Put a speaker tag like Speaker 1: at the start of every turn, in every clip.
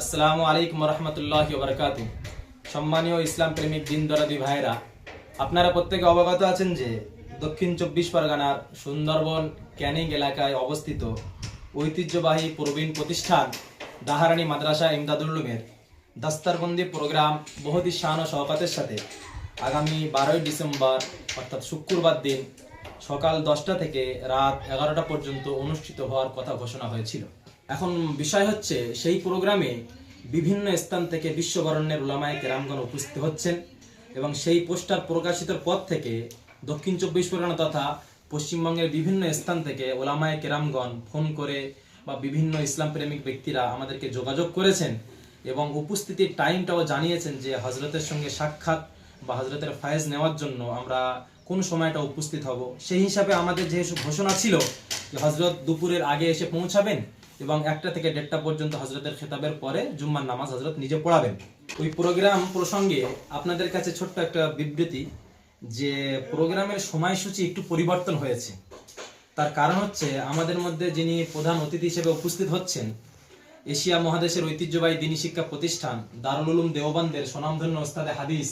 Speaker 1: আসসালামু আলাইকুম রহমতুল্লাহ বারকাতু সম্মানীয় ইসলাম প্রেমিক দিন দরাদি ভাইরা আপনারা প্রত্যেকে অবগত আছেন যে দক্ষিণ চব্বিশ পরগনার সুন্দরবন ক্যানিং এলাকায় অবস্থিত ঐতিহ্যবাহী প্রবীণ প্রতিষ্ঠান দাহারানি মাদ্রাসা ইমদাদুল্লুমের দাস্তারবন্দি প্রোগ্রাম বহুতি শান ও শওকাতের সাথে। আগামী বারোই ডিসেম্বর, অর্থাৎ শুক্রবার দিন সকাল দশটা থেকে রাত এগারোটা পর্যন্ত অনুষ্ঠিত হওয়ার কথা ঘোষণা হয়েছিল। এখন বিষয় হচ্ছে, সেই প্রোগ্রামে বিভিন্ন স্থান থেকে বিশ্ববরণ্যের উলামায় কেরামগণ উপস্থিত হচ্ছেন এবং সেই পোস্টার প্রকাশিতের পর থেকে দক্ষিণ চব্বিশ পরগনা তথা পশ্চিমবঙ্গের বিভিন্ন স্থান থেকে ওলামায় কেরামগণ ফোন করে বা বিভিন্ন ইসলাম প্রেমিক ব্যক্তিরা আমাদেরকে যোগাযোগ করেছেন এবং উপস্থিতির টাইমটাও জানিয়েছেন যে হজরতের সঙ্গে সাক্ষাৎ বা হজরতের ফায়েজ নেওয়ার জন্য আমরা কোন সময়টা উপস্থিত হব? সেই হিসাবে আমাদের যেহেতু ঘোষণা ছিল যে হজরত দুপুরের আগে এসে পৌঁছাবেন এবং একটা থেকে দেড়টা পর্যন্ত হজরতের খেতাবের পরে জুম্মার নামাজ হজরত নিজে পড়াবেন। ওই প্রোগ্রাম প্রসঙ্গে আপনাদের কাছে ছোট্ট একটা বিবৃতি যে প্রোগ্রামের সময়সূচি একটু পরিবর্তন হয়েছে। তার কারণ হচ্ছে আমাদের মধ্যে যিনি প্রধান অতিথি হিসেবে উপস্থিত হচ্ছেন, এশিয়া মহাদেশের ঐতিহ্যবাহী দিনী শিক্ষা প্রতিষ্ঠান দারুল উলুম দেওবানদের স্বনামধন্য ওস্তাদে হাদিস,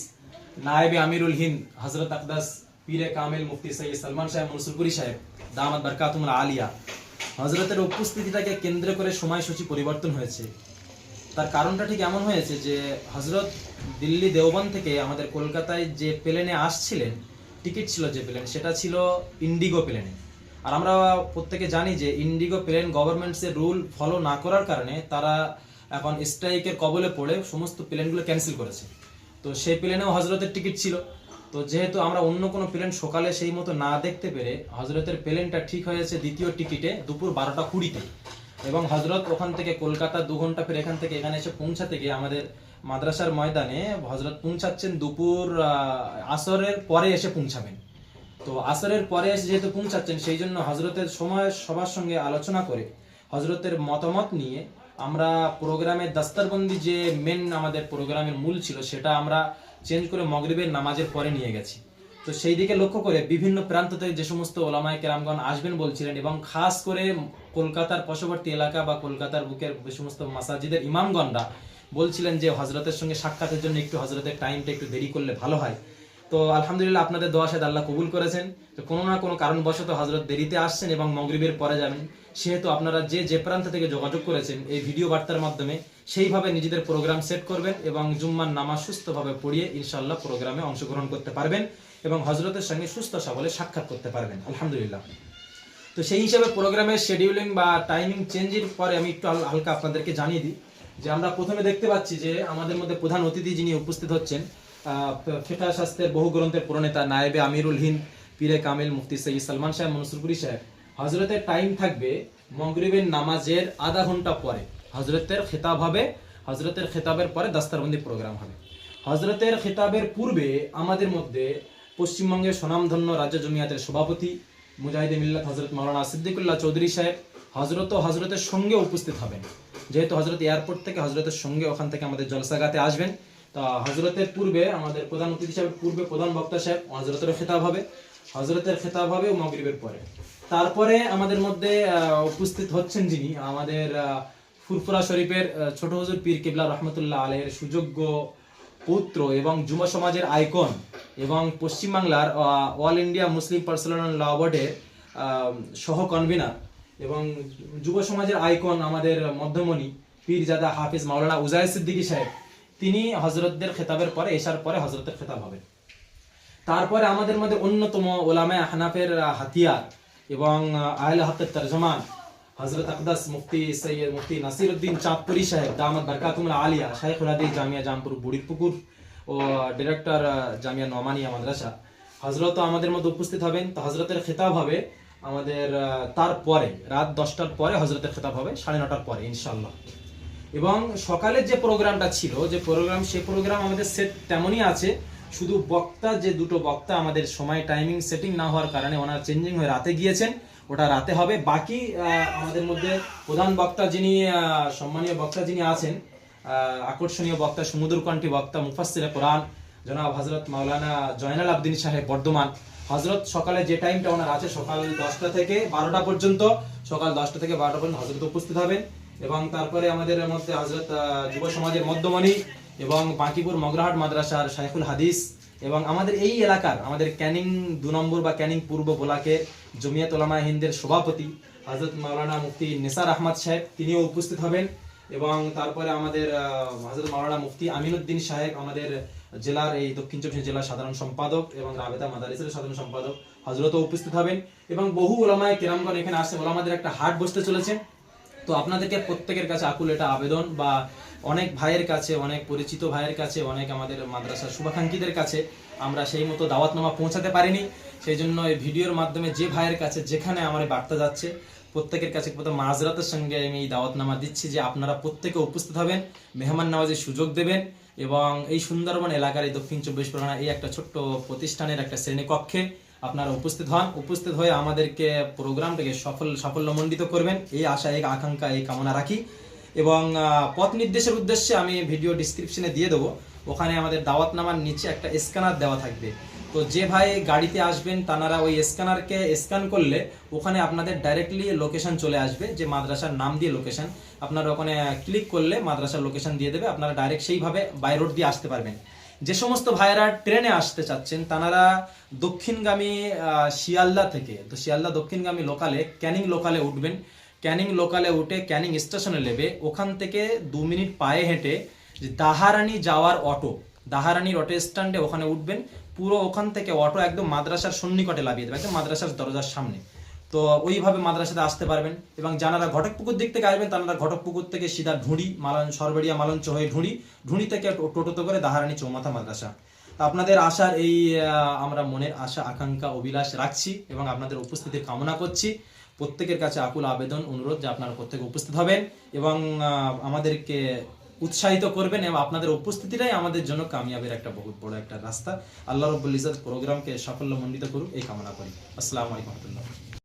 Speaker 1: নায়েবে আমিরুল হিন্দ হজরত আকদাস পীরে কামেল মুফতি সৈয়দ সালমান সাহেব মনসুরপুরি সাহেব, দামাত বারকাতুমুল আলিয়া। হজরতের উপস্থিতিটাকে কেন্দ্র করে সময়সূচি পরিবর্তন হয়েছে। তার কারণটা ঠিক এমন হয়েছে যে হজরত দিল্লি দেওবান থেকে আমাদের কলকাতায় যে প্লেনে আসছিলেন, টিকিট ছিল যে প্লেন, সেটা ছিল ইন্ডিগো প্লেনে। আর আমরা প্রত্যেকে জানি যে, ইন্ডিগো প্লেন গভর্নমেন্টসের রুল ফলো না করার কারণে তারা এখন স্ট্রাইকের কবলে পড়ে সমস্ত প্লেনগুলো ক্যান্সেল করেছে। তো সেই প্লেনেও হজরতের টিকিট ছিল। তো যেহেতু আমরা অন্য কোনো প্লেন সকালে সেই মতো না দেখতে পেরে হজরতের প্লেনটা ঠিক হয়েছে দ্বিতীয় টিকিটে দুপুর বারোটা কুড়িতে। এবং হজরত ওখান থেকে কলকাতা দু ঘণ্টা ফের এখান থেকে এখানে এসে পৌঁছাতে গিয়ে আমাদের মাদ্রাসার ময়দানে হজরত পৌঁছাচ্ছেন দুপুর আসরের পরে এসে পৌঁছাবেন। তো আসরের পরে এসে যেহেতু পৌঁছাচ্ছেন, সেই জন্য হজরতের সময় সবার সঙ্গে আলোচনা করে হজরতের মতামত নিয়ে আমরা প্রোগ্রামের দাস্তারবন্দি যে মেন আমাদের প্রোগ্রামের মূল ছিল, সেটা আমরা চেঞ্জ করে মগরিবের নামাজের পরে নিয়ে গেছি। তো সেই দিকে লক্ষ্য করে বিভিন্ন প্রান্ত থেকে যে সমস্ত ওলামায় কেরামগণ আসবেন বলছিলেন এবং খাস করে কলকাতার পার্শ্ববর্তী এলাকা বা কলকাতার বুকের যে সমস্ত মাসাজিদের ইমামগণরা বলছিলেন যে হজরতের সঙ্গে সাক্ষাতের জন্য একটু হজরতের টাইমটা একটু দেরি করলে ভালো হয়। তো আলহামদুলিল্লাহ আপনাদের দোয়া সাথে আল্লাহ কবুল করেছেন। তো কোনো না কোনো কারণবশত হজরত দেরিতে আসছেন এবং মগরিবের পরে যাবেন। সেহেতু আপনারা যে যে প্রান্ত থেকে যোগাযোগ করেছেন এই ভিডিও বার্তার মাধ্যমে, সেইভাবে নিজেদের প্রোগ্রাম সেট করবেন এবং জুম্মার নামাজ সুস্থভাবে পড়িয়ে ইনশাল্লাহ প্রোগ্রামে অংশগ্রহণ করতে পারবেন এবং হজরতের সঙ্গে সুস্থ সবলে সাক্ষাৎ করতে পারবেন। আলহামদুলিল্লাহ। তো সেই হিসাবে প্রোগ্রামের শেডিউলিং বা টাইমিং চেঞ্জের পরে আমি একটু হাল- হালকা আপনাদেরকে জানিয়ে দিই যে আমরা প্রথমে দেখতে পাচ্ছি যে আমাদের মধ্যে প্রধান অতিথি যিনি উপস্থিত হচ্ছেন ফিকহ শাস্ত্রের বহু গ্রন্থের প্রণেতা নায়েবে আমিরুল হিন্দ, পীরে কামিল মুফতি সৈয়দ সালমান সাহেব, মনসুরপুরি সাহেব। হজরতের টাইম থাকবে মগরিবের নামাজের আধা ঘণ্টা পরে। হজরতের খেতাব হবে হজরতের খেতাবের পরে দাস্তারবন্দি প্রোগ্রাম হবে। হজরতের খেতাবের পূর্বে আমাদের মধ্যে পশ্চিমবঙ্গের স্বনামধন্য রাজ্য জমিয়াতের সভাপতি মুজাহিদে মিল্লাত হজরত মাওলানা সিদ্দিকুল্লাহ চৌধুরী সাহেব হজরত ও হজরতের সঙ্গে উপস্থিত হবেন। যেহেতু হজরত এয়ারপোর্ট থেকে হজরতের সঙ্গে ওখান থেকে আমাদের জলসাগাতে আসবেন তা হজরতের পূর্বে, আমাদের প্রধান অতিথি সাহেব পূর্বে প্রধান বক্তা সাহেব হজরতের খেতাব হবে হজরতের খেতাব হবে মগরিবের পরে। তারপরে আমাদের মধ্যে উপস্থিত হচ্ছেন যিনি, আমাদের ফুরফুরা শরীফের ছোট হজুর পীর কিবলা রহমতুল্লাহ আলের সুযোগ্য পুত্র এবং যুব সমাজের আইকন এবং পশ্চিমবাংলার all India Muslim personal law বোর্ডের সহ কনভিনার এবং যুব সমাজের আইকন আমাদের মধ্যমণি, পীরজাদা হাফিজ মাওলানা উজায় সিদ্দিকী সাহেব। তিনি হজরতদের খেতাবের পরে এসার পরে হজরতের খেতাব হবে তারপরে আমাদের মধ্যে অন্যতম ওলামে হানাফের হাতিয়ার এবং আহলে হাতের তর্জমান হজরত আকদাস মুফতি সৈয়দ মুফতি নাসির উদ্দিন চাঁদপুরি সাহেব দামদ বরকাতুল আলিয়া শাইখ হাদিস জামিয়া জামপুর, বুড়িরপুকুর ও ডিরেক্টর জামিয়া নোমানিয়া মাদ্রাসা। হজরত আমাদের মধ্যে উপস্থিত হবেন। তো হজরতের খেতাব হবে আমাদের তারপরে, রাত দশটার পরে হজরতের খেতাব হবে, সাড়ে নটার পরে ইনশাল্লাহ এবং সকালের যে প্রোগ্রামটা ছিল, যে প্রোগ্রাম সেই প্রোগ্রাম আমাদের সেট তেমনই আছে। শুধু বক্তা, যে দুটো বক্তা আমাদের সময় টাইমিং সেটিং না হওয়ার কারণে ওনার চেঞ্জিং হয়ে রাতে গিয়েছেন। ওটা রাতে হবে। বাকি আমাদের মধ্যে প্রধান বক্তা যিনি সম্মানীয় বক্তা যিনি আছেন আকর্ষণীয় বক্তা সমুদ্র কণ্ঠী বক্তা মুফাসসিরে কোরআন, জনাব হজরত মাওলানা জয়নাল আবদিন সাহেব বর্ধমান। হজরত সকালে যে টাইমটা ওনার আছে সকাল দশটা থেকে বারোটা পর্যন্ত, সকাল দশটা থেকে বারোটা পর্যন্ত হজরত উপস্থিত হবেন। এবং তারপরে আমাদের মধ্যে হজরত যুব সমাজের মধ্যমণি এবং বাঁকিপুর মগরাহাট মাদ্রাসার শাইখুল হাদিস এবং আমাদের এই এলাকার, আমাদের ক্যানিং দু নম্বর বা ক্যানিং পূর্ব ব্লকের জমিয়ত ওলামা হিন্দের সভাপতি হজরত মাওলানা মুফতি নিসার আহমদ সাহেব, তিনিও উপস্থিত হবেন এবং তারপরে আমাদের হজরত মাওলানা মুফতি আমিনুদ্দিন সাহেব, আমাদের জেলার এই দক্ষিণ চব্বিশ জেলার সাধারণ সম্পাদক এবং রাবেতা মাদারিসের সাধারণ সম্পাদক হজরতও উপস্থিত হবেন এবং বহু ওলামায় কেরামগণ এখানে আসছে ওলামাদের একটা হাট বসতে চলেছে। তো আপনাদেরকে প্রত্যেকের কাছে আকুল এটা আবেদন বা অনেক ভাইয়ের কাছে, অনেক পরিচিত ভাইয়ের কাছে, অনেক আমাদের মাদ্রাসার শুভাকাঙ্ক্ষীদের কাছে আমরা সেই মতো দাওয়াতনামা পৌঁছাতে পারিনি। সেই জন্য এই ভিডিওর মাধ্যমে যে ভাইয়ের কাছে যেখানে আমার বার্তা যাচ্ছে, প্রত্যেকের কাছে প্রথম মাঝরাতের সঙ্গে আমি এই দাওয়াতনামা দিচ্ছি যে আপনারা প্রত্যেকে উপস্থিত হবেন, মেহমান নামাজের সুযোগ দেবেন এবং এই সুন্দরবন এলাকার এই দক্ষিণ চব্বিশ পরগনা এই একটা ছোট্ট প্রতিষ্ঠানের একটা শ্রেণীকক্ষে আপনারা উপস্থিত হন। উপস্থিত হয়ে আমাদেরকে প্রোগ্রামটাকে সফল, সাফল্যমণ্ডিত করবেন। এই আশা এক আকাঙ্ক্ষা, এই কামনা রাখি। এবং পথ নির্দেশের উদ্দেশ্যে আমি ভিডিও ডিসক্রিপশনে দিয়ে দেবো। ওখানে আমাদের দাওয়াতনামার নিচে একটা স্ক্যানার দেওয়া থাকবে। তো যে ভাই গাড়িতে আসবেন, তানারা ওই স্ক্যানারকে স্ক্যান করলে ওখানে আপনাদের ডাইরেক্টলি লোকেশন চলে আসবে, যে মাদ্রাসার নাম দিয়ে লোকেশন আপনারা ওখানে ক্লিক করলে মাদ্রাসার লোকেশন দিয়ে দেবে। আপনারা ডাইরেক্ট সেইভাবে বাই রোড দিয়ে আসতে পারবেন। যে সমস্ত ভাইয়েরা ট্রেনে আসতে চাচ্ছেন, তানারা দক্ষিণগামী শিয়ালদা থেকে, তো শিয়ালদা দক্ষিণগামী লোকালে, ক্যানিং লোকালে উঠবেন। ক্যানিং লোকালে উঠে ক্যানিং স্টেশনে নেবে। ওখান থেকে দু মিনিট পায়ে হেঁটে দাহারানি যাওয়ার অটো দাহারানির অটো স্ট্যান্ডে ওখানে উঠবেন। পুরো ওখান থেকে অটো একদম মাদ্রাসার সন্নিকটে লাভিয়ে দেবে, একদম মাদ্রাসার দরজার সামনে। তো ওইভাবে মাদ্রাসাতে আসতে পারবেন এবং যারা ঘটকপুকুর দিক থেকে আসবেন তারা ঘটকপুকুর থেকে সিধা ঢুঁড়ি, মালন সরবেড়িয়া মালঞ্চ হয়ে ঢুঁড়ি ঢুঁড়ি থেকে টোটোতে করে দাহারানি চৌমাথা মাদ্রাসা। তো আপনাদের আশার এই আমরা মনের আশা, আকাঙ্ক্ষা, অভিলাষ রাখছি এবং আপনাদের উপস্থিতির কামনা করছি। প্রত্যেকের কাছে আকুল আবেদন, অনুরোধ যে আপনারা প্রত্যেকে উপস্থিত হবেন এবং আমাদেরকে উৎসাহিত করবেন এবং আপনাদের উপস্থিতিটাই আমাদের জন্য কামিয়াবের একটা বহুত বড় একটা রাস্তা। আল্লাহ রব্বুল ইজাত প্রোগ্রামকে সাফল্যমণ্ডিত করুক, এই কামনা করি। আসসালামু আলাইকুম রহমতুল্লাহ।